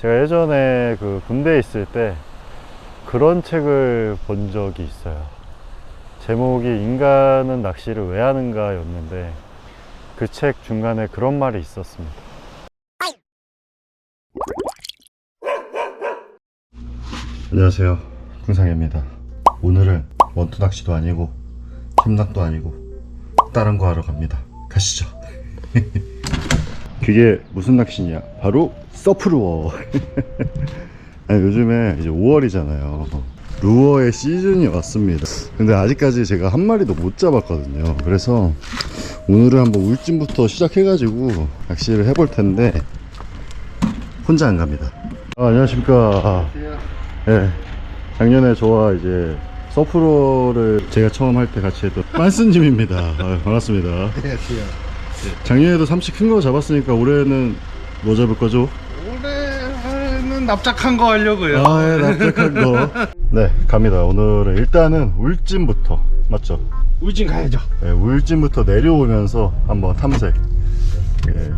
제가 예전에 그 군대에 있을 때 그런 책을 본 적이 있어요. 제목이 인간은 낚시를 왜 하는가 였는데 그 책 중간에 그런 말이 있었습니다. 안녕하세요. 궁상입니다. 오늘은 원투 낚시도 아니고 캠낚도 아니고 다른 거 하러 갑니다. 가시죠. 그게 무슨 낚시냐? 바로 서프루어. 요즘에 이제 5월이잖아요. 루어의 시즌이 왔습니다. 근데 아직까지 제가 한 마리도 못 잡았거든요. 그래서 오늘은 한번 울진부터 시작해 가지고 낚시를 해볼 텐데 혼자 안 갑니다. 아, 안녕하십니까. 예. 작년에 저와 이제 서프로를 제가 처음 할 때 같이 했던 빤스님입니다. 아, 반갑습니다. 안녕하세요. 작년에도 삼치 큰 거 잡았으니까 올해는 뭐 잡을 거죠? 올해는 납작한 거 하려고요. 아, 예, 납작한 거. 네, 갑니다. 오늘은 일단은 울진부터. 맞죠? 우진 가야죠. 예, 울진부터 내려오면서 한번 탐색. 예,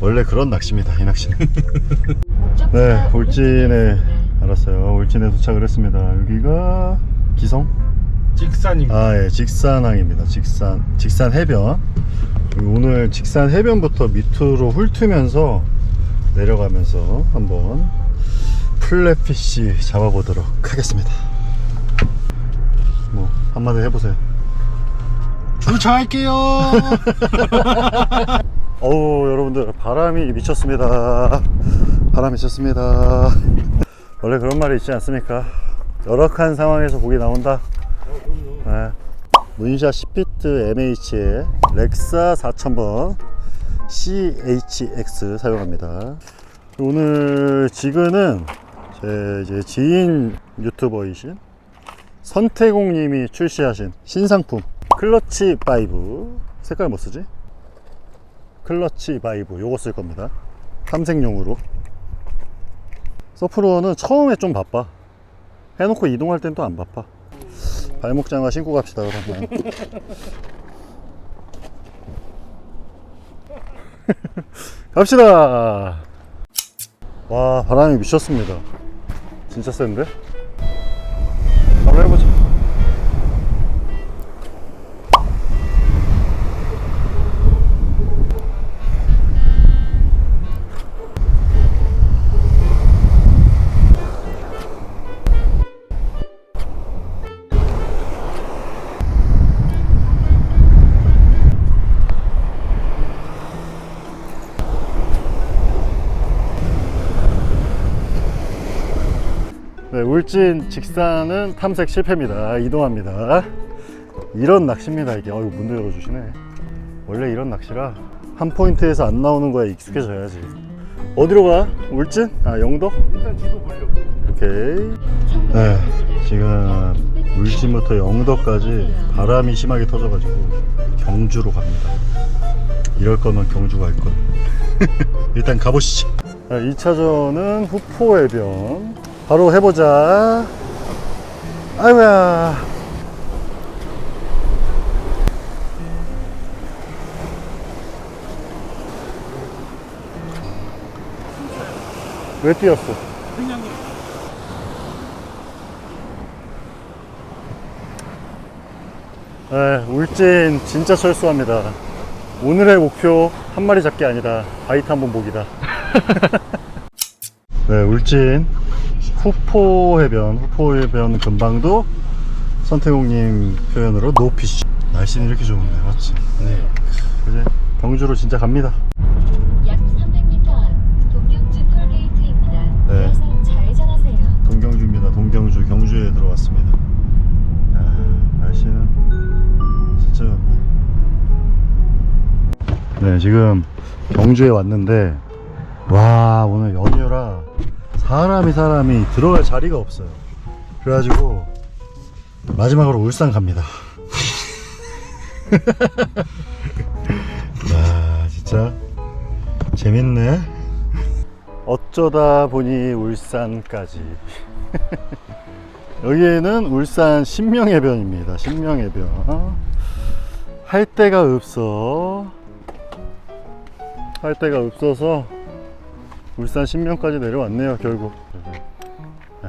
원래 그런 낚시입니다, 이 낚시는. 네, 울진에, 알았어요. 울진에 도착을 했습니다. 여기가 기성? 직산입니다. 아, 예, 직산항입니다. 직산, 직산 해변. 오늘 직산 해변부터 밑으로 훑으면서 내려가면서 한번 플랫피쉬 잡아보도록 하겠습니다. 뭐, 한마디 해보세요. 주차할게요. 어우, 여러분들, 바람이 미쳤습니다. 바람이 미쳤습니다. 원래 그런 말이 있지 않습니까? 열악한 상황에서 고기 나온다. 네. 문샤 10피트 MH의 렉사 4000번 CHX 사용합니다. 오늘 지그는 제 이제 지인 유튜버이신 선태공 님이 출시하신 신상품 클러치 바이브 색깔 뭐 쓰지? 클러치 바이브 요거 쓸 겁니다. 탐색용으로. 서프로는 처음에 좀 바빠. 해놓고 이동할 땐 또 안 바빠. 발목 장화 신고 갑시다 그러면. 갑시다. 와 바람이 미쳤습니다. 진짜 센데? 바로 해보자. 네, 울진 직산은 탐색 실패입니다. 이동합니다. 이런 낚시입니다. 이게 어유 문도 열어주시네. 원래 이런 낚시라 한 포인트에서 안 나오는 거에 익숙해져야지. 어디로 가? 울진? 아 영도? 일단 지도 보려고. 오케이. 네, 지금 울진부터 영도까지 바람이 심하게 터져가지고 경주로 갑니다. 이럴 거면 경주 갈 걸. 일단 가보시죠. 2차전은 후포해변. 바로 해보자. 아이고야. 왜 뛰었어? 네, 울진 진짜 철수합니다. 오늘의 목표 한 마리 잡기 아니다. 바이트 한 번 보기다. 네, 울진 후포 해변, 후포 해변 근방도 선태공님 표현으로 노피쉬. 날씨는 이렇게 좋은데, 맞지? 네. 이제 경주로 진짜 갑니다. 약 300m 앞 동경주 톨게이트입니다. 네. 이어서 좌회전하세요. 동경주입니다. 동경주 경주에 들어왔습니다. 야, 날씨는 진짜 좋네. 네, 지금 경주에 왔는데 와 오늘 연휴라 사람이 사람이 들어갈 자리가 없어요. 그래가지고 마지막으로 울산 갑니다. 야 진짜 재밌네. 어쩌다 보니 울산까지. 여기에는 울산 신명해변입니다. 신명해변. 할 데가 없어. 할 데가 없어서 울산 신명까지 내려왔네요 결국 네.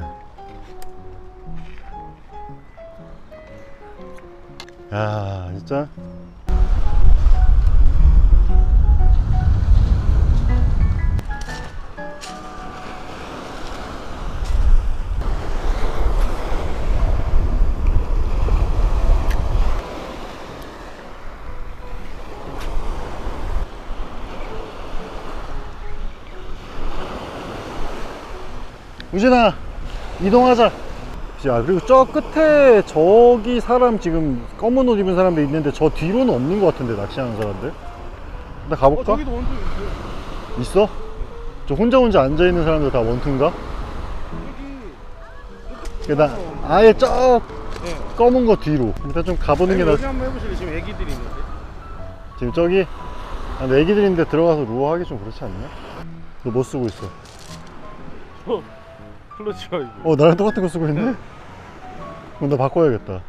야 진짜 우진아 이동하자 야 그리고 저 끝에 저기 사람 지금 검은 옷 입은 사람도 있는데 저 뒤로는 없는 것 같은데 낚시하는 사람들 나 가볼까? 저기도 원투. 있어? 저 혼자 혼자 앉아있는 사람들 다 원투인가? 여기. 나 아예 저 네. 검은 거 뒤로 일단 좀 가보는 게 아니, 나 여기 한번 해보실래? 지금 애기들이 있는데. 지금 저기 아, 근데 애기들인데 들어가서 루어 하기 좀 그렇지 않냐? 너 뭐 쓰고 있어? 어, 클러치 이거. 어 나랑 똑같은 거 쓰고 있네? 그럼 나 바꿔야겠다.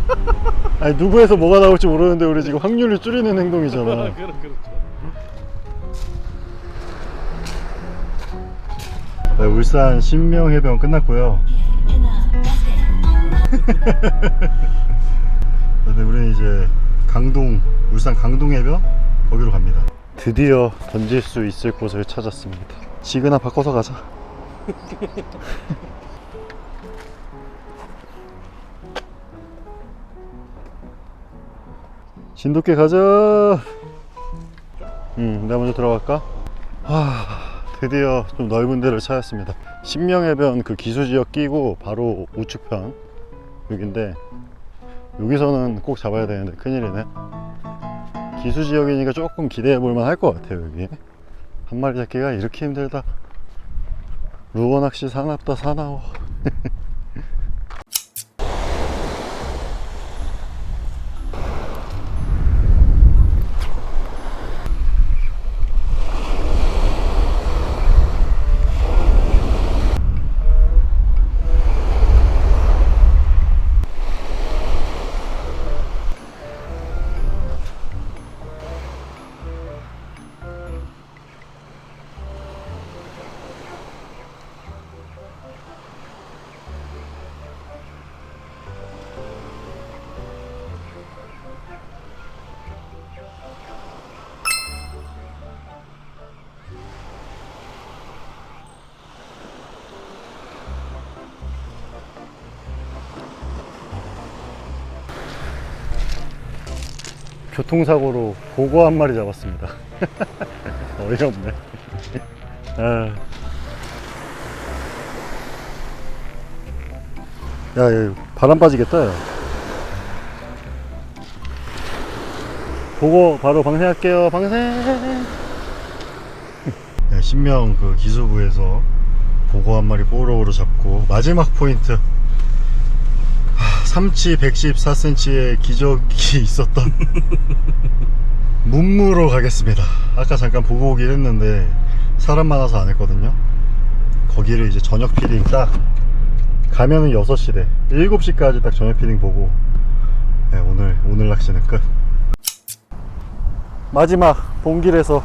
아니 누구에서 뭐가 나올지 모르는데 우리 지금 확률을 줄이는 행동이잖아. 그렇 그렇죠. 네, 울산 신명해변 끝났고요. 근데 우리는 이제 강동 울산 강동해변 거기로 갑니다. 드디어 던질 수 있을 곳을 찾았습니다. 지그나 바꿔서 가자 진돗개 가자. 응 내가 먼저 들어갈까? 하, 드디어 좀 넓은 데를 찾았습니다. 신명해변 그 기수지역 끼고 바로 우측편 여긴데 여기서는 꼭 잡아야 되는데 큰일이네. 기수지역이니까 조금 기대해 볼만 할 것 같아요 여기. 한 마리 잡기가 이렇게 힘들다 루어 낚시 사납다 사나워 교통사고로 보고 한 마리 잡았습니다 어이가 없네 아. 야, 야 바람 빠지겠다 야. 보고 바로 방생할게요 방생 야, 신명 그 기수부에서 보고 한 마리 뽀로로 잡고 마지막 포인트 하, 삼치 114cm의 기적이 있었던 문무로 가겠습니다. 아까 잠깐 보고 오긴 했는데 사람 많아서 안 했거든요. 거기를 이제 저녁 피딩 딱 가면은 6시래 7시까지 딱 저녁 피딩 보고 네, 오늘 오늘 낚시는 끝. 마지막 본길에서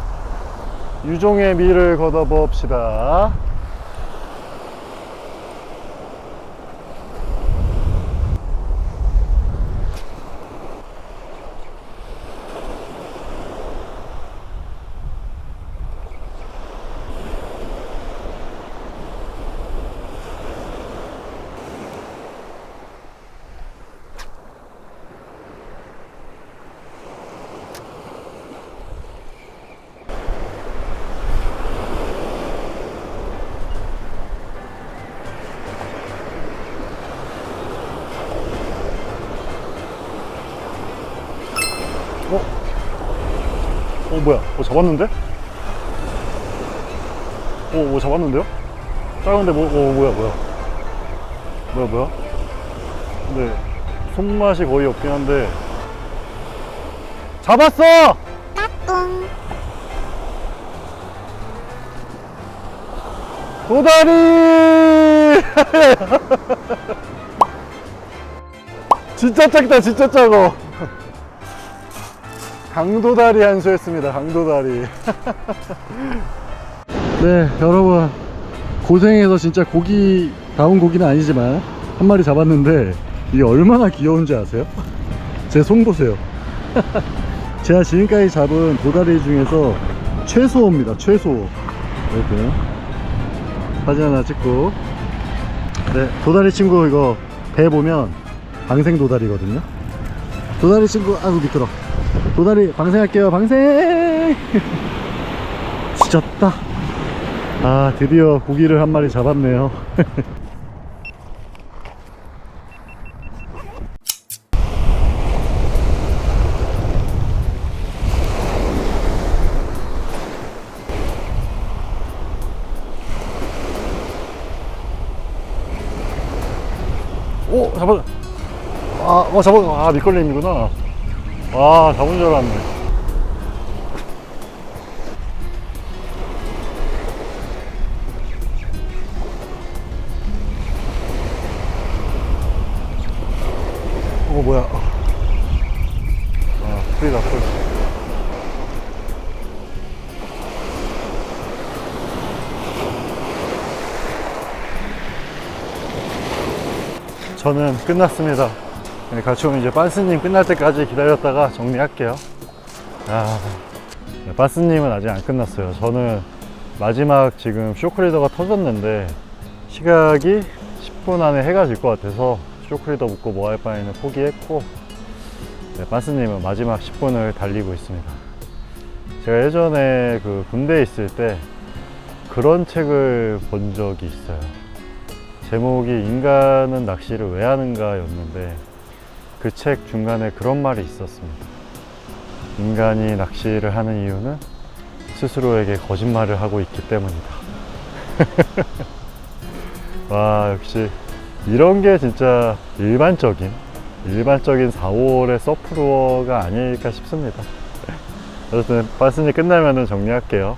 유종의 미를 걷어봅시다 어? 어 뭐야? 어 잡았는데? 어, 뭐 잡았는데요? 작은데 뭐, 어 뭐야 뭐야? 뭐야 뭐야? 근데 손맛이 거의 없긴 한데 잡았어! 도다리! 진짜 작다 진짜 작어 강도다리 한수했습니다 강도다리 네, 여러분. 고생해서 진짜 고기, 다운 고기는 아니지만, 한 마리 잡았는데, 이게 얼마나 귀여운지 아세요? 제 손 보세요. 제가 지금까지 잡은 도다리 중에서 최소입니다, 최소. 이렇게. 사진 하나 찍고. 네, 도다리 친구 이거 배 보면 방생 도다리거든요. 도다리 친구, 아이고, 미끄러. 도다리 방생할게요, 방생! 지졌다. 아, 드디어 고기를 한 마리 잡았네요. 오, 잡았, 아, 어, 잡았, 아, 밑걸림이구나. 와, 잡은 줄 알았네. 어 뭐야? 아 풀이다 풀 저는 끝났습니다 네, 같이 오면 이제 빤스님 끝날 때까지 기다렸다가 정리할게요 아, 네, 빤스님은 아직 안 끝났어요 저는 마지막 지금 쇼크리더가 터졌는데 시각이 10분 안에 해가 질 것 같아서 쇼크리더 묶고 뭐할 바에는 포기했고 네, 빤스님은 마지막 10분을 달리고 있습니다. 제가 예전에 그 군대에 있을 때 그런 책을 본 적이 있어요. 제목이 인간은 낚시를 왜 하는가 였는데 그 책 중간에 그런 말이 있었습니다. 인간이 낚시를 하는 이유는 스스로에게 거짓말을 하고 있기 때문이다. 와, 역시 이런 게 진짜 일반적인 일반적인 4, 5월의 서프루어가 아닐까 싶습니다. 어쨌든 빠스니 끝나면은 정리할게요.